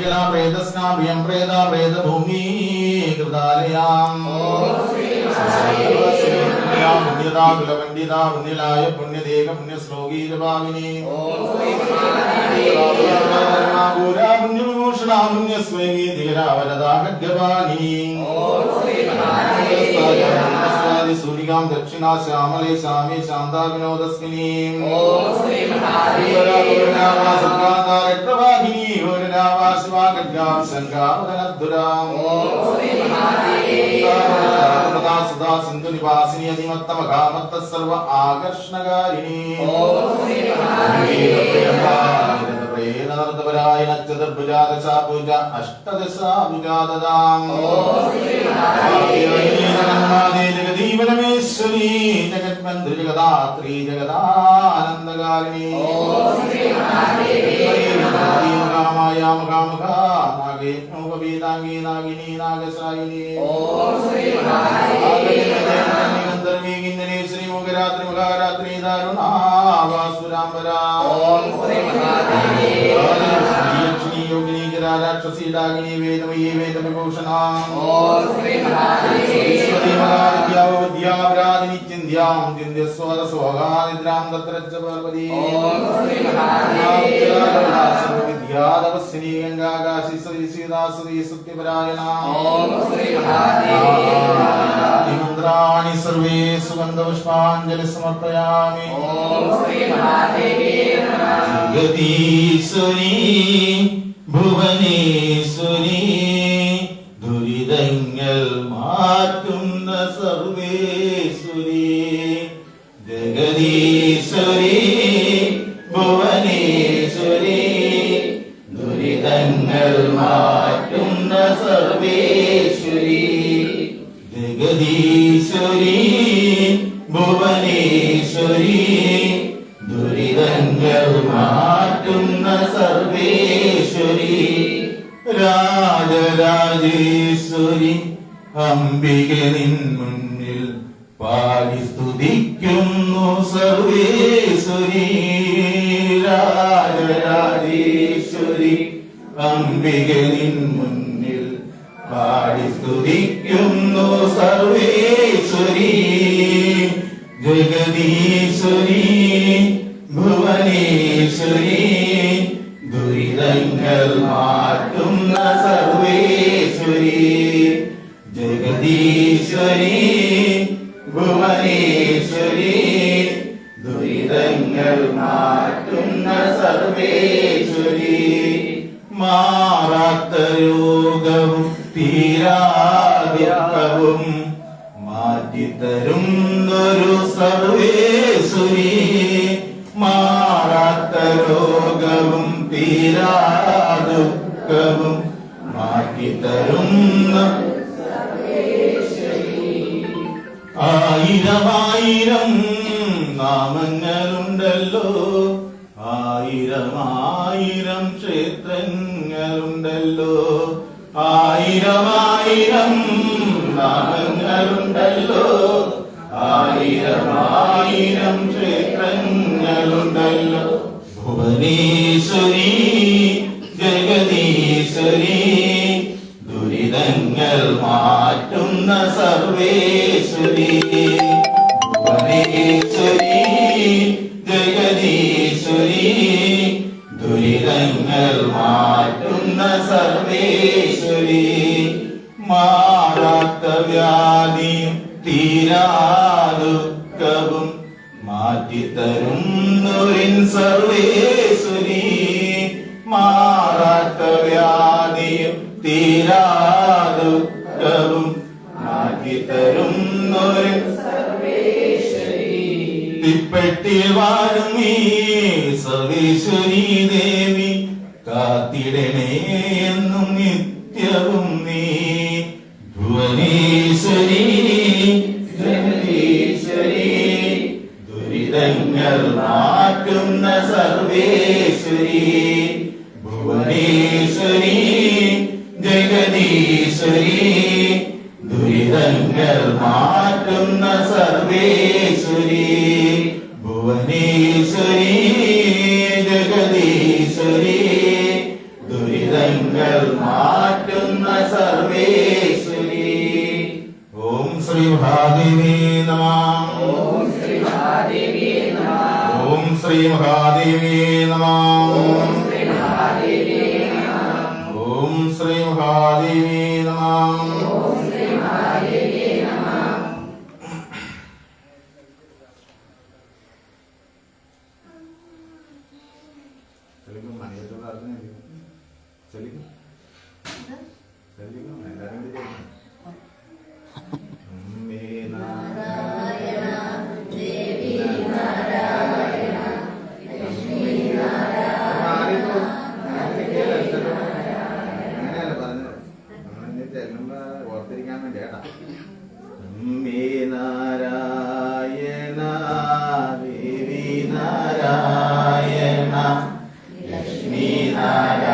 ശീലാ പ്രേതസ്നാം യം പ്രേത പ്രേതഭൂമി കൃതാലയാം പുണ്യതാ കുലപണ്ഡിത പുണ്യലായ പുണ്യദേക പുണ്യശ്ലോകീ ഭാവിനി പുണ്യവിമോഷണ പുണ്യസ്വൈമി ധീരാവരതാ ഗദ്ഗവാനി സൂരികാം ദക്ഷിണ ശ്യാമലേ ശ്യാമേ ശാന്താ വിനോദസ്മിനീം രക്തവാഹിനി रक्तवाहिनी होरनावा शिवा खड्गां शङ्कावदनद्धुराम् सदा सदा सिन्धु निवासिनी अधिमत्तमघामत्तः सर्व आकर्षणकारिणी प्रेरणर्तपराय चतुर्भुजा दशाभुज अष्टदशाभुजा ददाम् जगदीवनमेश्वरी जगद्बन्धु जगदात्री जगदानन्दकारिणी रामायाम कामका नागे नोपवेदाङ्गी नागिनी नागशायिनी गन्धर्वी किन्नरी श्री मुगरात्रि मगारात्रि दारुणा वासुराम्बरा लक्ष्मी योगिनी गिरा राक्षसी डागिनी वेदमयी वेदविभूषणा ശ്രീയാം ചിന്തിസ്വത സ്വകാനിദ്രാം തത്രച്ച പാർവതി വിദ്യാധവസ്നി ഗംഗാകാശി ശ്രീ സീതാ ശ്രീ സത്യപരായണ. മന്ത്രാണി സർവേ സുഗന്ധപുഷ്പാഞ്ജലി സമർപ്പയാമി. ജഗതീശ്വരീ ഭുവനേശ്വരീ ദുരിതങ്ങൾ മാറ്റുന്ന സർവേ. ദുരിതങ്ങൾ മാറ്റുന്ന സർവേശ്വരി. ജഗദീശ്വരി ഭുവനേശ്വരി. ദുരിതങ്ങൾ മാറ്റുന്ന സർവേശ്വരി. രാജരാജേശ്വരി അംബിക നിൻ മുന്നിൽ പാടി അംബിക മുന്നിൽ പാടി സ്തുതിക്കുന്നു സർവേശ്വരി. ജഗദീശ്വരി ഭുവനേശ്വരി ദുരിതങ്ങൾ മാറ്റുന്ന സർവേശ്വരി. ജഗദീശ്വരി ഭുവനേശ്വരി ദുരിതങ്ങൾ മാറ്റുന്ന സർവേശ്വരി. മാറാത്ത രോഗവും തീരാദുഃഖവും മാറ്റിത്തരുന്നൊരു സർവേശ്വരി മാറാത്ത രോഗവും തീരാദുഃഖവും മാറ്റിത്തരുന്ന ആയിരമായിരം നാമങ്ങളുണ്ടല്ലോ. ആയിരമായിരം ക്ഷേത്രങ്ങളുണ്ടല്ലോ ആയിരമായിരം നാമങ്ങളുണ്ടല്ലോ ആയിരമായിരം ക്ഷേത്രങ്ങളുണ്ടല്ലോ. ഭുവനേശ്വരി ജഗദീശ്വരി ദുരിതങ്ങൾ മാറ്റുന്ന സർവേശ്വരി. ഭുവനേശ്വരി. ദുരിതങ്ങൾ മാറ്റുന്ന സർവേശ്വരി മാറാത്ത വ്യാധിയും തീരാദുഃഖവും മാറ്റിത്തരുന്നൊരിൻ സർവേശ്വരി മാറാത്ത വ്യാധിയും തീരാദുഃഖവും മാറ്റിത്തരുന്നൊരിൻ തിപ്പെട്ടിൽ വാഴും ഈ സർവേശ്വരി കാത്തിടണേ എന്നും നിത്യവും നീ. ഭുവനീശ്വരി ജഗദീശ്വരി ദുരിതങ്ങൾ മാറ്റുന്ന സർവേശ്വരി. ഭുവനേശ്വരി ജഗദീശ്വരി ദുരിതങ്ങൾ മാറ്റുന്ന സർവേശ്വരി. ഭുവനേശ്വരി mundo. Maria.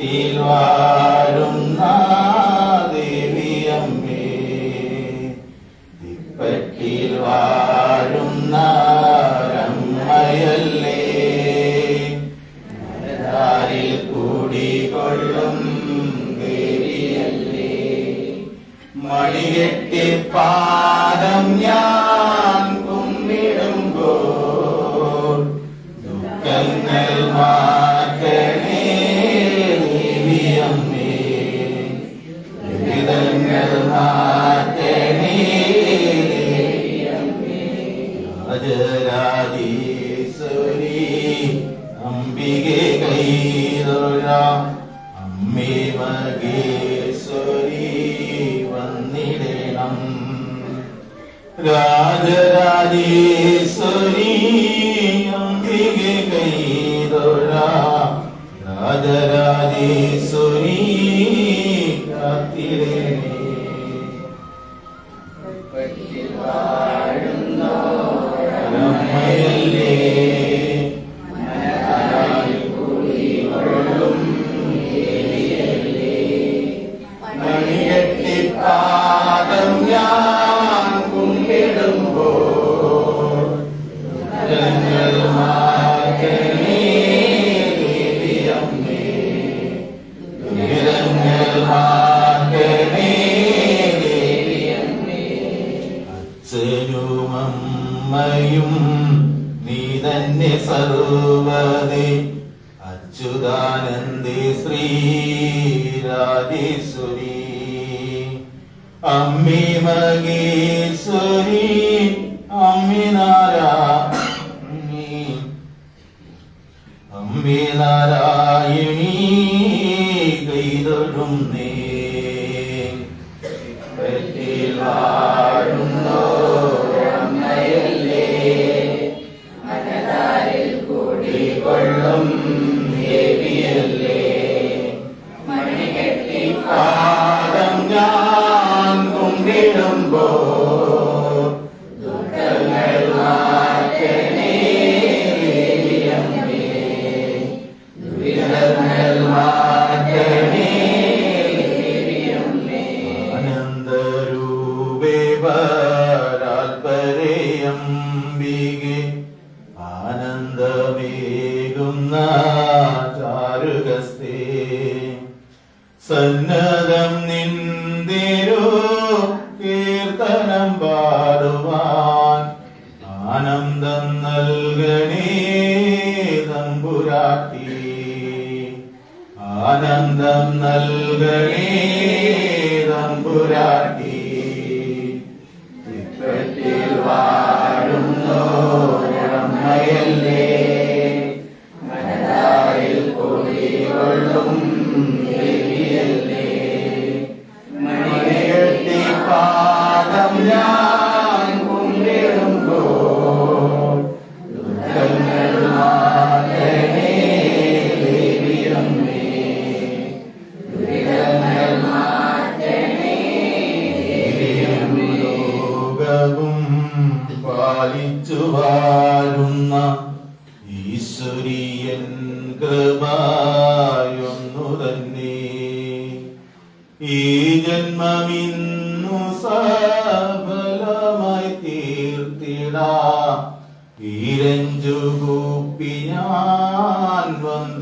तीन അജരാജീശ്വരി അംബികെ കൈതൊഴ അമ്മേ മകേശ്വരി വന്നിടണം. രാജരാജേശ്വരി അംബികെ കൈതൊഴ രാജരാജേശ്വരി കാത്തിരേണേ. Ah. അമ്മേ നാരായണീ കൈതൊഴുന്നേ Me.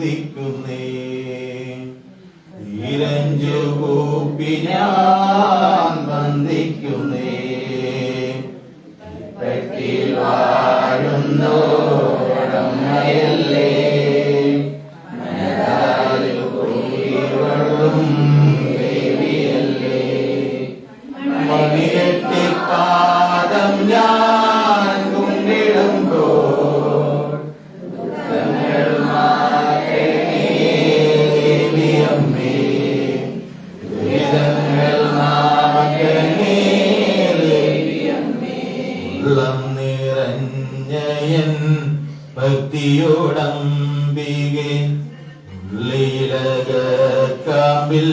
വന്ദിക്കുന്നേ ഈരഞ്ചു കൂപ്പി ഉള്ളം നിറഞ്ഞയൻ ഭക്തിയോടംബികെ. ഉള്ളിലകക്കാമ്പിൽ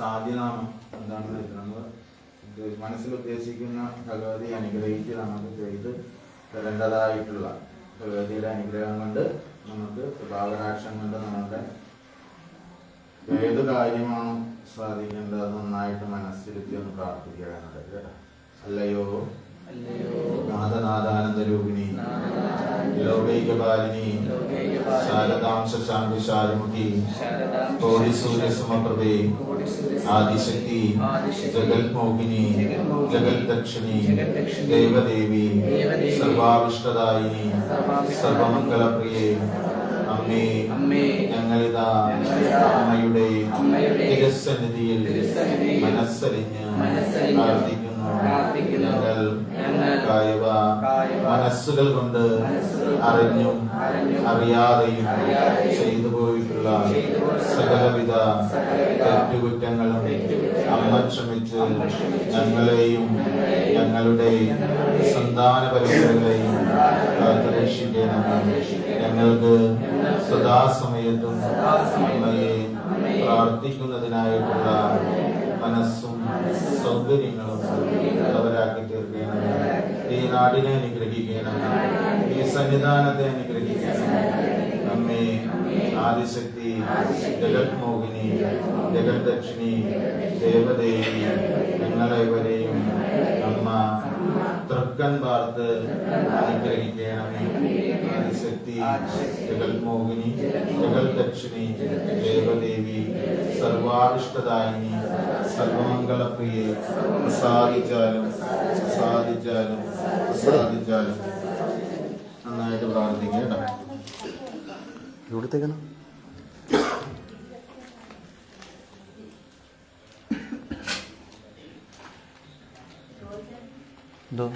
സാധ്യനാമം എന്താണെന്ന് വെച്ചാൽ മനസ്സിൽ ഉദ്ദേശിക്കുന്ന ഭഗവതി അനുഗ്രഹിച്ച് നമുക്ക് ചെയ്ത് തരേണ്ടതായിട്ടുള്ള ഭഗവതിയുടെ അനുഗ്രഹം കൊണ്ട് നമുക്ക് കൃപാകടാക്ഷം കൊണ്ട് നമ്മുടെ ഏത് കാര്യമാണോ സാധിക്കേണ്ടത് നന്നായിട്ട് മനസ്സിരുത്തി ഒന്ന് പ്രാർത്ഥിക്കാനുണ്ട് കേട്ടോ. അല്ലയോ? നാഥനാഥാനന്ദ രൂപിണി. ലോകൈകപാലിനി. ശാരദാംശ ശശാങ്ക് ശാരമുഖി കോടി സൂര്യ സമപ്രഭേ ആദിശക്തി. ജഗത്മോഹിനി. ജഗൽദക്ഷിണി. ദേവദേവി. സർവാവിഷ്ടദായിനി. സർവമംഗളപ്രിയേ. അമ്മേ. ഞങ്ങളിതാ അമ്മയുടെ തിരസന്നിധിയിൽ മനസ്സലിഞ്ഞ് പ്രാർത്ഥിക്കുന്നു. ഞങ്ങൾ മനസ്സുകൾ കൊണ്ട് അറിഞ്ഞും അറിയാതെയും ചെയ്തു പോയിട്ടുള്ള സകലവിധ തെറ്റുകുറ്റങ്ങളും അമ്മ ക്ഷമിച്ച് ഞങ്ങളെയും ഞങ്ങളുടെ സന്താന പരമ്പരകളെയും കാത്തുരക്ഷിക്കണമേ ഞങ്ങൾക്ക് സദാസമയത്തും അമ്മയെ പ്രാർത്ഥിക്കുന്നതിനായിട്ടുള്ള മനസ്സും സൗകര്യങ്ങളും അവരാക്കി തീർക്കണമേ. ഈ നാടിനെ അനുഗ്രഹിക്കണമേ. ഈ സന്നിധാനത്തെ അനുഗ്രഹിക്കണമേ അമ്മേ ആദിശക്തി ജഗത്മോഹിനി മോഹിനി ജഗത് ദേവദേവി ഞങ്ങളെവരെയും അമ്മ തൃക്കൻ പാർത്ത് അനുഗ്രഹിക്കണമേ. ആദിശക്തി ജഗത്മോഹിനി മോഹിനി ജഗത് ദേവദേവി സർവാവിഷ്ടദായിനി സർവമംഗളപ്രിയെ പ്രസാദിച്ചാലും പ്രസാദിച്ചാലും പ്രസാദിച്ചാലും. നന്നായിട്ട് പ്രാർത്ഥിക്കുക കേട്ടോ എവിടത്തേക്കാണ്? എന്തോ?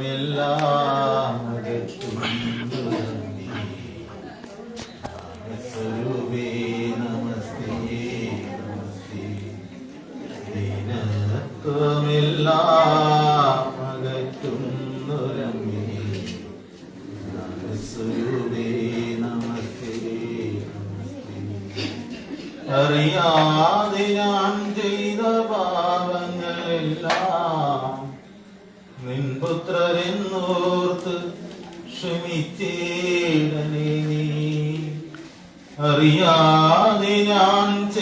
إلا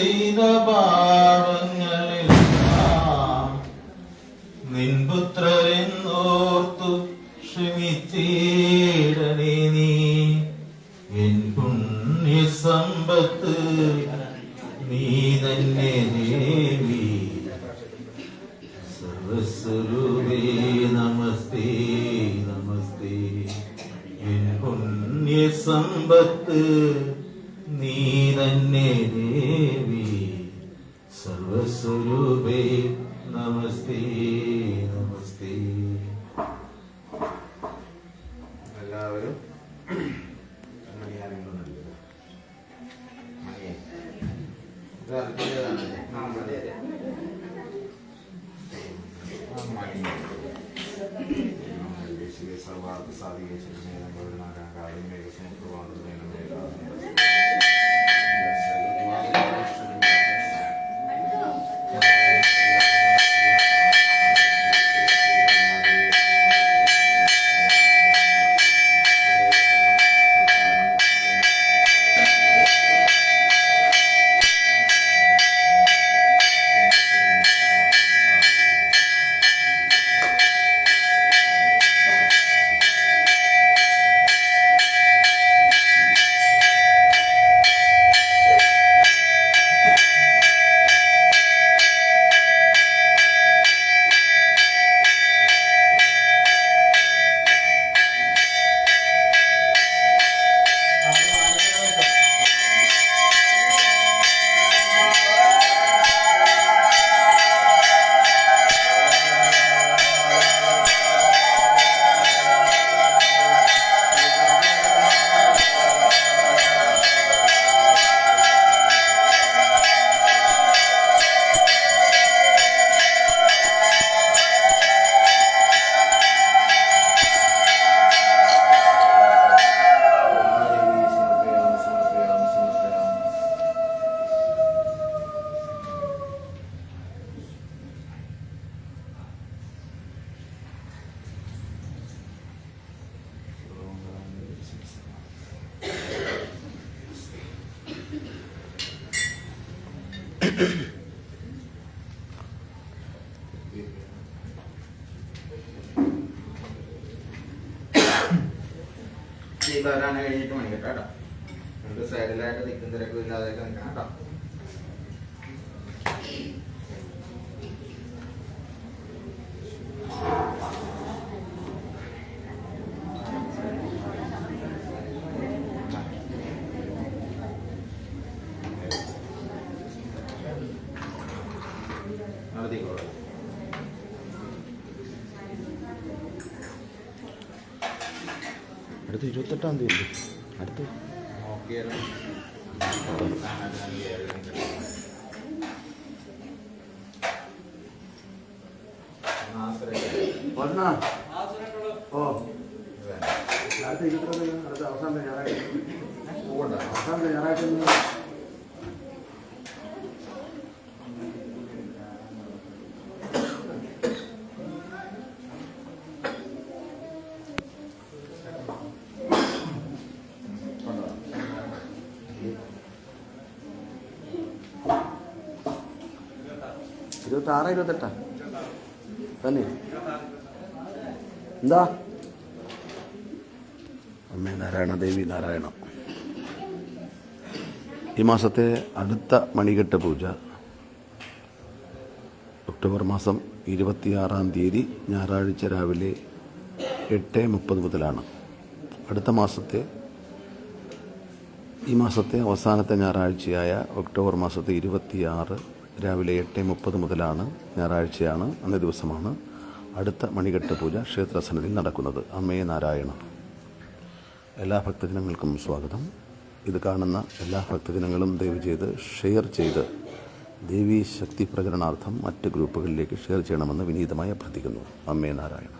ചെയ്ത പാപങ്ങളെല്ലാം നിൻപുത്രരെന്നോർത്തു ക്ഷമിച്ചേടനെ നീ. എൻ പുണ്യസമ്പത്ത് നീ തന്നെ ദേവി സർവസ്വരൂപേ നമസ്തേ നമസ്തേ. എൻ പുണ്യസമ്പത്ത് നീ Mm-hmm. വരാൻ കഴിഞ്ഞിട്ട് മണി കേട്ടോ നമുക്ക് സൈഡിലായിട്ട് തിക്കും തിരക്കും ഇല്ലാതെ നിൽക്കാം കേട്ടോ. നടത്തിക്കോളൂ ഇരുപത്തെട്ടാം തീയതി. അടുത്ത്. വന്നാ ഓ. അടുത്ത ഇരുപത്തെട്ട് അടുത്ത അവസാനത്തെ ഞായറാഴ്ച. അവസാനത്തെ ഞായറാഴ്ച ഒന്ന് ഇരുപത്തി ആറ് ഇരുപത്തെട്ടാ തന്നെ. എന്താ? അമ്മേ നാരായണ ദേവി നാരായണ. ഈ മാസത്തെ അടുത്ത മണികെട്ട് പൂജ ഒക്ടോബർ മാസം ഇരുപത്തിയാറാം തീയതി ഞായറാഴ്ച രാവിലെ എട്ട് മുപ്പത് മുതലാണ്. അടുത്ത മാസത്തെ ഈ മാസത്തെ അവസാനത്തെ ഞായറാഴ്ചയായ ഒക്ടോബർ മാസത്തെ ഇരുപത്തിയാറ് രാവിലെ എട്ട് മുപ്പത് മുതലാണ് ഞായറാഴ്ചയാണ് അന്നേ ദിവസമാണ് അടുത്ത മണികെട്ട് പൂജ ക്ഷേത്രസന്നിധിയിൽ നടക്കുന്നത്. അമ്മയെ നാരായണ. എല്ലാ ഭക്തജനങ്ങൾക്കും സ്വാഗതം. ഇത് കാണുന്ന എല്ലാ ഭക്തജനങ്ങളും ദയവ് ചെയ്ത് ഷെയർ ചെയ്ത് ദേവീ ശക്തി പ്രചരണാർത്ഥം മറ്റ് ഗ്രൂപ്പുകളിലേക്ക് ഷെയർ ചെയ്യണമെന്ന് വിനീതമായി അഭ്യർത്ഥിക്കുന്നു. അമ്മേ നാരായണ.